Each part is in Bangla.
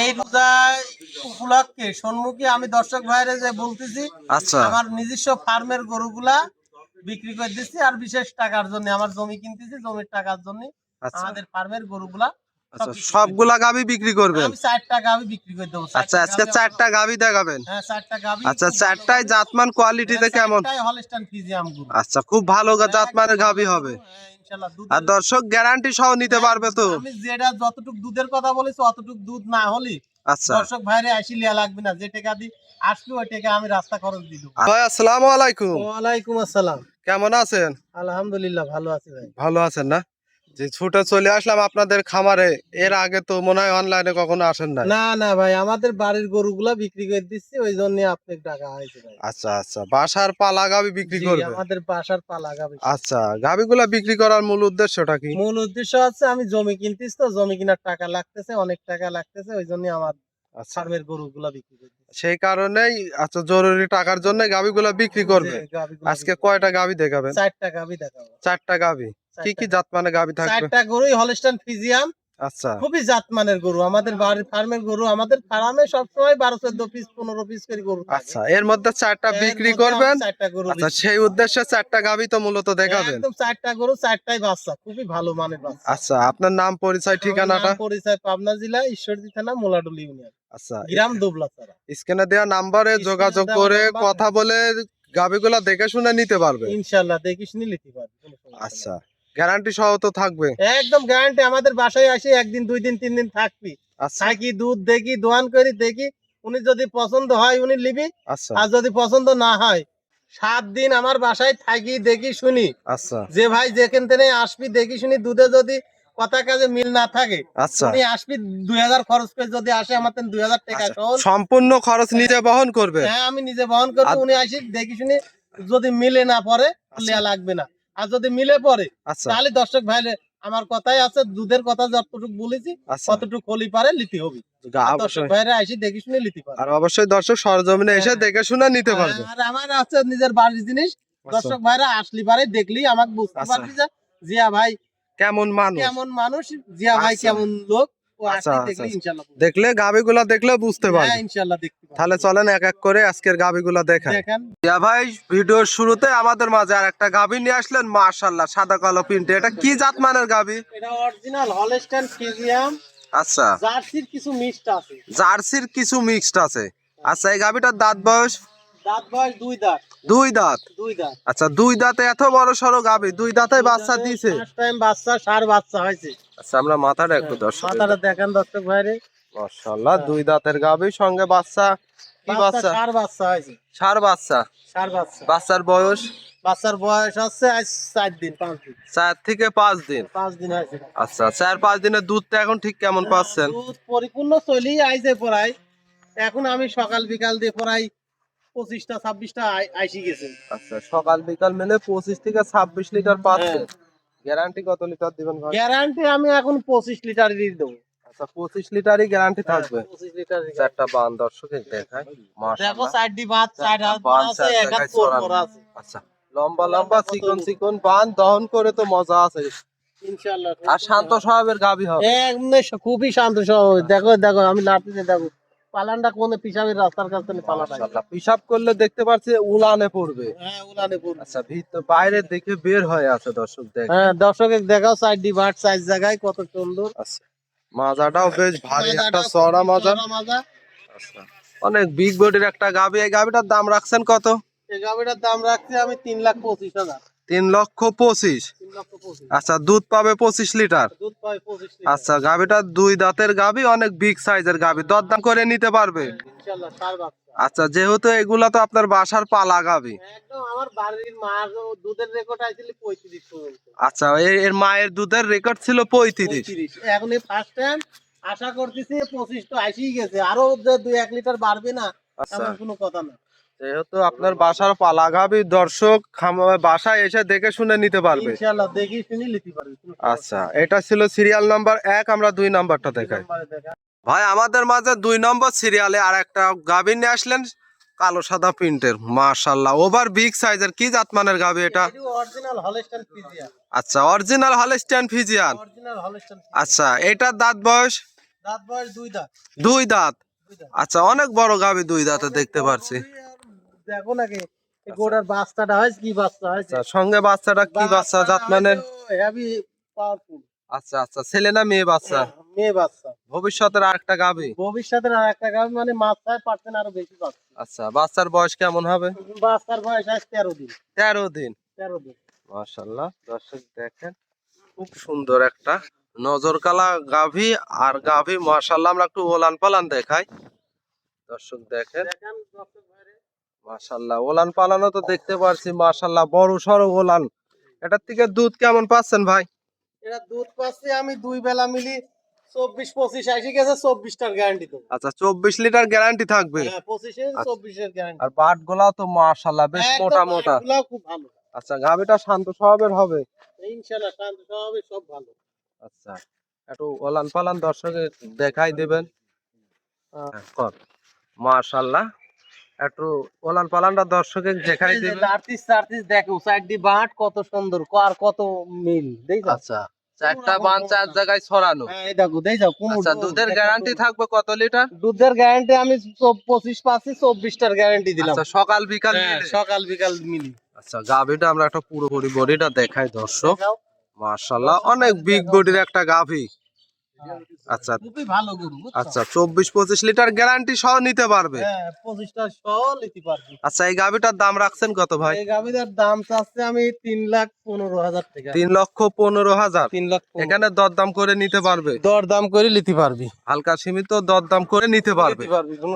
এই রোজা উপলক্ষে সম্মুখে আমি দর্শক ভাইরে যে বলতেছি আচ্ছা। আমার নিজস্ব ফার্মের গরুগুলা বিক্রি করে দিচ্ছি আর বিশেষ টাকার জন্য আমার জমি কিনতেছি জমির টাকার জন্য আচ্ছা। আমাদের ফার্মের গরুগুলা আচ্ছা সবগুলা গাবি বিক্রি করবেন? আমি চার টাকা বিক্রি করে দেবো আচ্ছা আজকে চারটা গাবি দেখাবেন। হ্যাঁ গাভি আচ্ছা চারটায় জাতমান কোয়ালিটিতে কেমন? হলস্টাইন ফিজিয়াম গরু আচ্ছা খুব ভালো জাতমানের গাবি হবে। হ্যাঁ, আর দর্শক গ্যারান্টি সহ নিতে পারবে তো? আমি যেটা যতটুক দুধের কথা বলেছি অতটুক দুধ না হলে আচ্ছা। দর্শক ভাইরে আসি লিয়া লাগবে না। যে টাকা দি আসবে ওই টাকা আমি রাস্তা খরচ দেবো। ভাই আসসালামু আলাইকুম। ওয়ালাইকুম আসসালাম। কেমন আছেন? আলহামদুলিল্লাহ ভালো আছি ভাই। ভালো আছেন না? যে ছুটে চলে আসলাম আপনাদের খামারে এর আগে তো মনে হয় অনলাইনে কখনো আসেন না না না ভাই আমাদের বাড়ির গরুগুলা বিক্রি করে দিচ্ছি ওই জন্য আপনি টাকা হয়েছে ভাই। আচ্ছা আচ্ছা বাসার পালা গাবি বিক্রি করবে? আমাদের বাসার পালা গাবি আচ্ছা গাবিগুলা বিক্রি করার মূল উদ্দেশ্যটা কি? মূল উদ্দেশ্য হচ্ছে আমি জমি কিনতেছি তো জমি কেনার টাকা লাগতেছে অনেক টাকা লাগতেছে ওই জন্য আমার আচ্ছা। ফার্মের গরুগুলা বিক্রি করে সেই কারণেই আচ্ছা জরুরি টাকার জন্য গাবিগুলা বিক্রি করবে। আজকে কয়টা গাবি দেখাবেন? চারটা গাবি দেখাবো। চারটা গাবি? কি কি চারটা- জাত মানে গাবি থাকবে? চারটা গরুই হলস্টাইন ফিজিয়াম আচ্ছা। খুবই জাতমানের গরু। আমাদের বাড়ির ফার্মের গরু আমাদের ফার্মে সবসময় বারো চোদ্দ পিস পনেরো পিস করে গরু আচ্ছা এর মধ্যে চারটা বিক্রি করবেন? চারটা গরু আচ্ছা সেই উদ্দেশ্যে চারটা তো মূলত দেখাবেন। একদম চারটা গরু চারটাই বাচ্চা খুবই ভালো মানের বাচ্চা। আচ্ছা আপনার নাম পরিচয় ঠিকানাটা? পরিচয় পাবনা জেলা ঈশ্বরদী থানা মোলাডুল ইউনিয়ন। আচ্ছা গ্রাম স্ক্রিনে দেওয়া নাম্বারে যোগাযোগ করে কথা বলে গাবিগুলা দেখে শুনে নিতে পারবে। ইনশাল্লাহ দেখিস নি লিখতে পারবি। আচ্ছা। গ্যারান্টি সহ তো থাকবে। একদম গ্যারান্টি আমাদের বাসায় আসি একদিন দুই দিন তিন দিন থাকবি। আচ্ছা। থাকি দুধ দেখি দোয়ান করি দেখি উনি যদি পছন্দ হয় উনি লিবি আচ্ছা। আর যদি পছন্দ না হয় সাত দিন আমার বাসায় থাকি দেখি শুনি। আচ্ছা। যে ভাই যেখান থেকে আসবি দেখি শুনি দুধে যদি কথা কাজে মিল না থাকে আচ্ছা। উনি আসবি দুই হাজার খরচ করে যদি আসে আমার দুই হাজার টাকা আচ্ছা, সম্পূর্ণ খরচ নিজে বহন করবে? হ্যাঁ আমি নিজে বহন করব উনি আসি দেখি শুনি যদি মিলে না পরে লাগবে না। আর যদি মিলে পরে আচ্ছা। তাহলে দর্শক ভাইলে আমার কথাই আছে দুধের কথা যতটুকু বলেছি আচ্ছা। কতটুকু হলি পারে লিতে হবে। দেখি শুনে লিতে পারে আর অবশ্যই দর্শক সরজমিনে এসে হ্যাঁ। দেখে শুনে নিতে পারবে। আর আমার আছে নিজের বাড়ির জিনিস। আচ্ছা, দর্শক ভাইরা আসলি পারে দেখলি আমাকে বুঝতে। পারবি যে জিয়া ভাই কেমন মানুষ? কেমন মানুষ? জিয়া ভাই। কেমন লোক? আচ্ছা, আচ্ছা, দেখলি আচ্ছা। দেখলে গাবিগুলা দেখলে বুঝতে পারবে। হ্যাঁ পারবে। তাহলে চলেন এক এক করে আজকের গাবিগুলা দেখেন। ইয়া ভাই ভিডিওর শুরুতে আমাদের মাঝে আর একটা গাবি নিয়ে আসলেন সাদা কালো এটা কি জাত মানের গাবি? এটা অরিজিনাল হলস্টাইন ফিজিয়াম আচ্ছা। জার্সির কিছু মিক্সড আছে। জার্সির কিছু মিক্সড আছে। আচ্ছা এই গাবিটার দাঁত বয়স? দাঁত বয়স দুই দাঁত। দুই দাঁত? দুই দাঁত। আচ্ছা দুই দাঁতে এত বড় সড়ো গাবি দুই দাঁতে বাচ্চা ফার্স্ট টাইম বাচ্চা সার বাচ্চা হয়েছে। আচ্ছা আমরা মাথাটা একটু দর্শক মাথাটা দেখেন দর্শক ভাইরে। মাশাল্লাহ দুই দাঁতের গাবি সঙ্গে বাচ্চা। কি বাচ্চা বাচ্চা? সার বাচ্চা সার বাচ্চা। সার বাচ্চা। বাচ্চার বয়স? বাচ্চার বয়স হচ্ছে আজ দিন পাঁচ দিন। চার থেকে পাঁচ দিন। পাঁচ দিন হয়েছে। আচ্ছা চার পাঁচ দিনের দুধটা এখন ঠিক কেমন পাচ্ছেন? দুধ পরিপূর্ণ চলেই আইছে পড়াই এখন আমি সকাল বিকাল দিয়ে পড়াই পঁচিশটা ছাব্বিশটা আইসি গেছে। আচ্ছা সকাল বিকাল মিলে পঁচিশ থেকে ছাব্বিশ লিটার পাচ্ছেন গ্যারান্টি কত লিটার দিবেন ভাই? গ্যারান্টি আমি এখন পঁচিশ লিটার দিয়ে দেবো। আচ্ছা পঁচিশ লিটারই গ্যারান্টি থাকবে। পঁচিশ লিটার চারটা বান দর্শক দেখায় দেখো মাশাআল্লাহ চারটি বাদ চার বান আছে। করা আছে। আচ্ছা লম্বা লম্বা চিকন চিকন বান দহন করে তো মজা আছে। ইনশাআল্লাহ। আর শান্ত স্বভাবের গাবি হবে। স- খুবই শান্ত স্বভাব দেখো দেখো আমি লাঠিতে দেখো। পালানটা কোনে পিছাবের রাস্তার কাছে পালাটা পিসাব করলে দেখতে পাচ্ছি উলানে পড়বে। হ্যাঁ উলানে পড়বে। আচ্ছা ভিতর বাইরের দিকে বের হয়ে আছে দর্শক দেখ। হ্যাঁ দর্শকে দেখাও চারটি বাট চার জায়গায় কত সুন্দর। আচ্ছা মাজাটাও বেশ ভারী একটা চড়া মাজা। মাজা। আচ্ছা অনেক বিগ বডির একটা গাবি এই গাবিটার দাম রাখছেন কত? এই গাভিটার দাম রাখছি আমি তিন লাখ পঁচিশ হাজার। তিন লক্ষ পঁচিশ। আচ্ছা দুধ পাবে পঁচিশ লিটার। আচ্ছা গাবিটা দুই দাঁতের গাবি অনেক বিগ সাইজের গাবি দরদাম করে নিতে পারবে? আচ্ছা যেহেতু এগুলা তো আপনার বাসার পালা পর্যন্ত। আচ্ছা এর মায়ের দুধের রেকর্ড ছিল পঁয়ত্রিশ। এখন ফার্স্ট টাইম আশা করতেছি পঁচিশ তো আসেই গেছে। আরও দুই এক লিটার বাড়বে না আচ্ছা। কোনো কথা না। যেহেতু আপনার বাসার পালা গাবি দর্শক বাসায় এসে দেখে শুনে নিতে পারবে। আচ্ছা এটা ছিল সিরিয়াল নাম্বার এক আমরা দুই নাম্বারটা দেখাই। ভাই আমাদের মাঝে দুই নম্বর সিরিয়ালে আর একটা গাভী নিয়ে আসলেন কালো সাদা প্রিন্টের মাশাল্লাহ ওভার বিগ সাইজের কি জাতমানের গাভী এটা? এটি অরিজিনাল হলস্টাইন ফিজিয়ান আচ্ছা অরিজিনাল হলস্টিয়ান ফিজিয়ান আচ্ছা এটার দাঁত বয়স? দাঁত বয়স দুই দাঁত। দুই দাঁত। দুই দাঁত। আচ্ছা অনেক বড় গাভী দুই দাঁতে দেখতে পারছি। দেখো নাকি এই গোটার বাচ্চাটা হয়েছে কি বাচ্চা হয়েছে আচ্ছা সঙ্গে বাচ্চাটা কি বাচ্চা জাতমানের হেভি পাওয়ারফুল আচ্ছা আচ্ছা ছেলে না মেয়ে বাচ্চা? মেয়ে বাচ্চা। ভবিষ্যতের আরেকটা গাভী? ভবিষ্যতের আর একটা গাছ মানে মাথায় পার্সেন্ট আরও বেশি আচ্ছা বাচ্চার বয়স কেমন হবে? বাচ্চার বয়স আজ তেরো দিন। তেরো দিন? তেরো দিন। মাশাল্লাহ দর্শক দেখেন খুব সুন্দর একটা নজর কালা গাভী আর গাভী মাশাল্লাহ আমরা একটু ওলান পালান দেখাই। দর্শক দেখেন। মাশাল্লাহ ওলান পালানো তো দেখতে পারছি মাশাল্লাহ বড় সড়ো ওলান। এটার থেকে দুধ কেমন পাচ্ছেন ভাই? এটা দুধ পাচ্ছি আমি দুই বেলা মিলি চব্বিশ পঁচিশ গেছে চব্বিশটার গ্যারান্টি দেবো। আচ্ছা চব্বিশ লিটার গ্যারান্টি থাকবে? আচ্ছা। চব্বিশের গ্যারান্টি আর বাট গুলাও তো মাশাল্লাহ বেশ মোটা মোটা। খুব ভালো। আচ্ছা গাভীটা শান্ত স্বভাবের হবে? ইনশাল্লাহ শান্ত স্বভাবে সব ভালো। আচ্ছা একটু ওলান পালান দর্শকে দেখাই দেবেন। হ্যাঁ, মাশাল্লাহ একটু ওলান পালানটা দর্শকে দেখাই আর্টিস্ট আর্টিস্ট দেখো সাইডটি বাট কত সুন্দর আর কত মিল আচ্ছা চারটা চার জায়গায় ছড়ানো। হ্যাঁ এই দেখো দেই যাও আচ্ছা দুধের গ্যারান্টি থাকবে কত লিটার? দুধের গ্যারান্টি আমি গ্যারান্টি দিলাম। আচ্ছা সকাল বিকাল হ্যাঁ, সকাল বিকাল মিলি। আচ্ছা গাভীটা আমরা একটা পুরোপুরি বডিটা দেখাই দর্শক। অনেক বিগ বডির একটা গাভী। আচ্ছা খুবই ভালো গরু আচ্ছা চব্বিশ পঁচিশ লিটার গ্যারান্টি সহ নিতে পারবে? হ্যাঁ পঁচিশটা সহ নিতে পারবি। আচ্ছা এই গাভীটার দাম রাখছেন কত ভাই? এই গাভিটার দাম চাচ্ছে আমি তিন লাখ পনেরো হাজার টাকা। তিন লক্ষ পনেরো হাজার? তিন লাখ এখানে দরদাম করে নিতে পারবে? দর দাম করে নিতে পারবি। হালকা সীমিত দরদাম করে নিতে পারবে।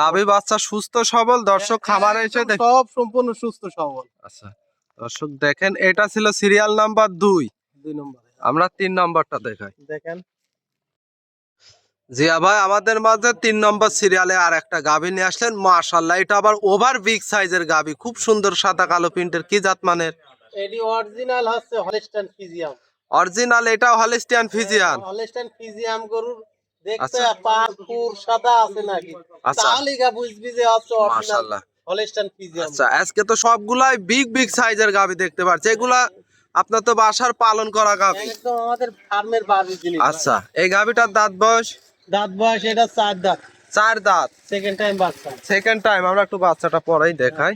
গাভী বাচ্চা সুস্থ সবল দর্শক খামারে এসে দেখ সব সম্পূর্ণ সুস্থ সবল। আচ্ছা দর্শক দেখেন এটা ছিল সিরিয়াল নাম্বার দুই। দুই নম্বরে। আমরা তিন নম্বরটা দেখাই। দেখেন। জিয়া ভাই আমাদের মাঝে তিন নম্বর সিরিয়ালে আর একটা গাভী নিয়ে আসলেন। মাশাল্লাহ এটা আবার ওভার বিগ সাইজের গাভী। খুব সুন্দর সাদা কালো প্রিন্টের কি জাত মানের? এটি অরিজিনাল হচ্ছে হলিস্টান ফিজিয়াম অরিজিনাল এটা হলিস্টিয়ান ফিজিয়ান হলিস্টান ফিজিয়াম গরুর দেখতে আচ্ছা। পুর সাদা আছে নাকি? আচ্ছা। তাহলে গা বুঝবি যে অরিজিনাল মাশাল্লাহ হলিস্টান ফিজিয়াম আচ্ছা আজকে তো সবগুলাই বিগ বিগ সাইজের গাভী দেখতে পাচ্ছি। এগুলা আপনার তো বাসার পালন করা গাভী। একদম আমাদের ফার্মের বাড়ির জিনিস। আচ্ছা এই গাভীটার দাঁত বয়স? দাঁত বয়স এটা চার দাঁত। চার দাঁত। সেকেন্ড টাইম বাচ্চা। সেকেন্ড টাইম আমরা একটু বাচ্চাটা পরাই দেখাই।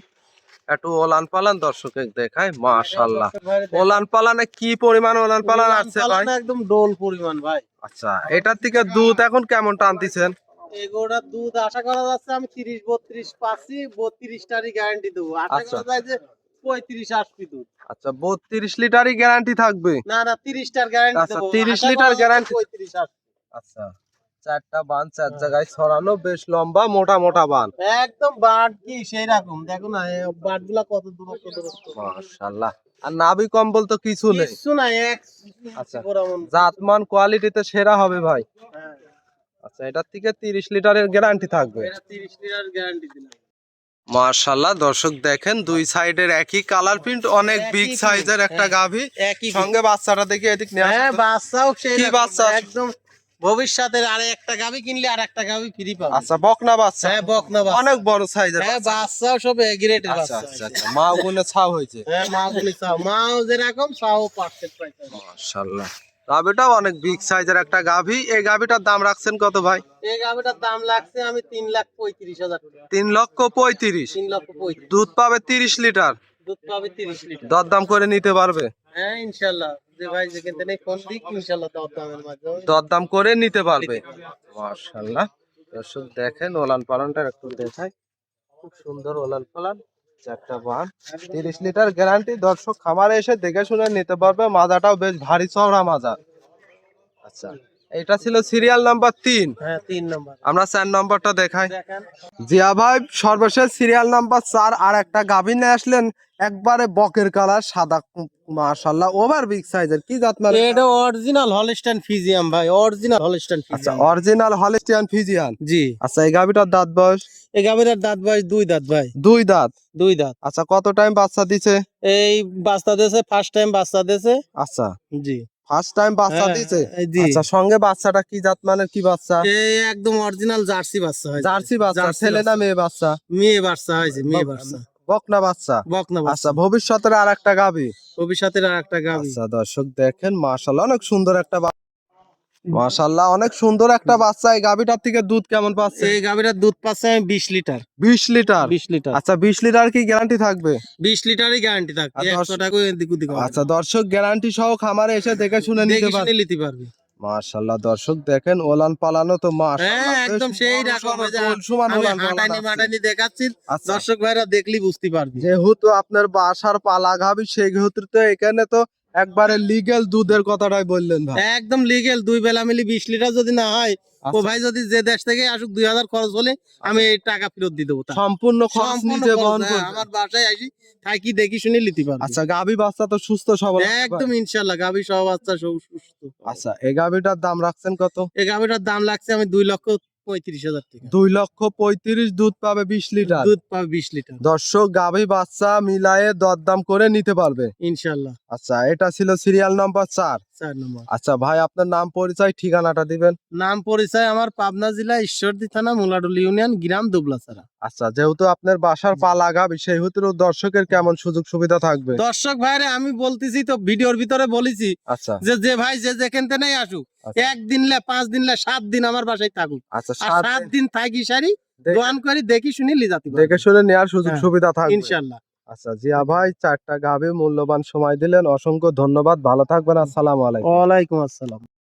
একটু ওলান পালান দর্শকে দেখাই মাশাল্লাহ ওলান পালানে কি পরিমাণ ওলান পালান আসছে ভাই একদম ডোল পরিমাণ ভাই। আচ্ছা এটার থেকে দুধ এখন কেমন টানতেছেন? এগোটার দুধ আশা করা যাচ্ছে আমি তিরিশ বত্রিশ পাচ্ছি বত্রিশটারই গ্যারান্টি দেবো। আশা আচ্ছা। করা যায় যে পঁয়ত্রিশ আসবি দুধ। আচ্ছা বত্রিশ লিটারই গ্যারান্টি থাকবে? না না তিরিশটার গ্যারান্টি আচ্ছা, 30 লিটার পঁয়ত্রিশ আসবে। আচ্ছা। চারটা বান চার জায়গায় ছড়ানো বেশ লম্বা মোটা মোটা বান। একদম বাট কি সেই রকম দেখো না বাটগুলা কত দূরত্ব দূরত্ব। আর নাভি কম্বল তো কিছু নেই। কিছু না এক আচ্ছা। জাতমান কোয়ালিটিতে সেরা হবে ভাই। হ্যাঁ, আচ্ছা এটার থেকে তিরিশ লিটারের গ্যারান্টি থাকবে। এটা তিরিশ লিটার গ্যারান্টি দিলাম। মার্শাল্লাহ দর্শক দেখেন দুই সাইডের একই কালার প্রিন্ট অনেক বিগ সাইজের একটা হ্যাঁ। গাভী। সঙ্গে বাচ্চাটা দেখে এদিক হ্যাঁ বাচ্চাও সেই বাচ্চা? একদম ভবিষ্যতের আর একটা গাবি কিনলে আর একটা গাবি ফ্রি পাবে। আচ্ছা বকনা বাচ্চা। হ্যাঁ বকনা বাচ্চা। অনেক বড় সাইজের হ্যাঁ বাচ্চাও সব আচ্ছা বাচ্চা। আচ্ছা আচ্ছা। মা গুনে ছাও হয়েছে। হ্যাঁ মা মাও যেরকম চাও পার্সেন্ট পাইতে মাশাআল্লাহ। গাভীটাও অনেক বিগ সাইজের একটা গাভী। এই গাভীটার দাম রাখছেন কত ভাই? এই গাবিটার দাম লাগছে আমি তিন লাখ পঁয়ত্রিশ হাজার টাকা। তিন লক্ষ পঁয়ত্রিশ। তিন লক্ষ পঁয়ত্রিশ। দুধ পাবে তিরিশ লিটার। দুধ পাবে তিরিশ লিটার। দরদাম করে নিতে পারবে। হ্যাঁ ইনশাল্লাহ দরদাম করে নিতে পারবে। মাশাআল্লাহ। দর্শক দেখেন, ওলান পালনটা একটু দেখাই। খুব সুন্দর ওলান পালন, চারটা বান। তিরিশ লিটার গ্যারান্টি, দর্শক খামারে এসে দেখে শুনে নিতে পারবে। মাজাটাও বেশ ভারী, চওড়া মাজা আচ্ছা। এটা ছিল সিরিয়াল নাম্বার তিন। হ্যাঁ তিন নম্বর আমরা চার নম্বরটা দেখাই। জিয়া ভাই সর্বশেষ সিরিয়াল নাম্বার চার আর একটা গাভী নিয়ে আসলেন একবারে বকের কালার সাদা মাশাল্লাহ ওভার বিগ সাইজের কি জাত মানে? এটা অরিজিনাল হলস্টাইন ফিজিয়াম ভাই অরিজিনাল হলস্টাইন আচ্ছা ফিজিয়াম অরিজিনাল হলিস্টিয়ান ফিজিয়ান জি। আচ্ছা এই গাভীটার দাঁত বয়স? এই গাবিটার দাঁত বয়স দুই দাঁত ভাই। দুই দাঁত? দুই দাঁত। আচ্ছা কত টাইম বাচ্চা দিছে? এই বাচ্চা দেশে ফার্স্ট টাইম বাচ্চা দেশে আচ্ছা। জি। ফার্স্ট টাইম বাচ্চা হ্যাঁ, দিছে? আচ্ছা সঙ্গে বাচ্চাটা কি জাত মানে কি বাচ্চা? এই একদম অরিজিনাল জার্সি বাচ্চা হয় জার্সি বাচ্চা ছেলে না। মেয়ে বাচ্চা? মেয়ে বাচ্চা হয়েছে মেয়ে বাচ্চা। বকনা বাচ্চা? বকনা আচ্ছা ভবিষ্যতের আর একটা গাবি? ভবিষ্যতের আর একটা গাবি। আচ্ছা দর্শক দেখেন মাশাল্লাহ অনেক সুন্দর একটা মাশাল্লাহ অনেক সুন্দর একটা বাচ্চা। এই গাভীটার থেকে দুধ কেমন পাচ্ছে? এই গাভীটার দুধ পাচ্ছে আমি বিশ লিটার। বিশ লিটার? বিশ লিটার। আচ্ছা বিশ লিটার কি গ্যারান্টি থাকবে? বিশ লিটারই গ্যারান্টি থাকবে। একশো টাকা। আচ্ছা দর্শক গ্যারান্টি সহ খামারে এসে দেখে শুনে নিতে পারবে। মাশাল্লাহ দর্শক দেখেন ওলান পালানো তো মাশাল্লাহ হ্যাঁ একদম সেই বড় রকম সড়ো ওই যে গোল সমান ওলান পালান মাটানি দেখাচ্ছি। আচ্ছা। দর্শক ভাইরা দেখলি বুঝতে পারবি। যেহেতু আপনার বাসার পালা গাবি সেহেতু তো এখানে তো একবারে লিগেল দুধের কথাটাই বললেন ভাই। একদম লিগেল দুই বেলা মিলি বিশ লিটার যদি না হয় ও আচ্ছা, ভাই যদি যে দেশ থেকে আসুক দুই হাজার খরচ হলে আমি এই টাকা ফেরত দিয়ে দেবো। সম্পূর্ণ খরচ নিজে বহন হ্যাঁ, করবে। আমার বাসায় আসি থাকি দেখি শুনে নিতে পারবি। আচ্ছা গাবি বাচ্চা তো সুস্থ সবল একদম ইনশাল্লাহ গাভী সব বাচ্চা সব সুস্থ। আচ্ছা এই গাবিটার দাম রাখছেন কত? এই গাভীটার দাম লাগছে আমি দুই লক্ষ পঁয়ত্রিশ হাজার টাকা। দুই লক্ষ পঁয়ত্রিশ দুধ পাবে বিশ লিটার। দুধ পাবে বিশ লিটার। দর্শক গাভী বাচ্চা মিলায়ে দরদাম করে নিতে পারবে। ইনশাল্লাহ আচ্ছা এটা ছিল সিরিয়াল নাম্বার চার। চার নম্বর। আচ্ছা ভাই আপনার নাম পরিচয় ঠিকানাটা দিবেন? নাম পরিচয় আমার পাবনা জেলা ঈশ্বরদী থানা মুলাডুল ইউনিয়ন গ্রাম দুবলাছাড়া। আচ্ছা যেহেতু আপনার বাসার পালা গাবি সেহেতু দর্শকের কেমন সুযোগ সুবিধা থাকবে? দর্শক ভাইরে আমি বলতেছি তো ভিডিওর ভিতরে বলেছি আচ্ছা। যে যে ভাই যে যেখান থেকে আসুক আচ্ছা। একদিন লে পাঁচ দিন লে সাত দিন আমার বাসায় থাকুক। আচ্ছা সাত দিন। থাকি সারি দোয়ান করে দেখি শুনি লি যাতে দেখে শুনে নেওয়ার সুযোগ হ্যাঁ, সুবিধা থাকবে। ইনশাল্লাহ। আচ্ছা জিয়া ভাই চারটা গাভী মূল্যবান সময় দিলেন। অসংখ্য ধন্যবাদ। ভালো থাকবেন। আসসালাম আলাইকুম। ওয়ালাইকুম আসসালাম।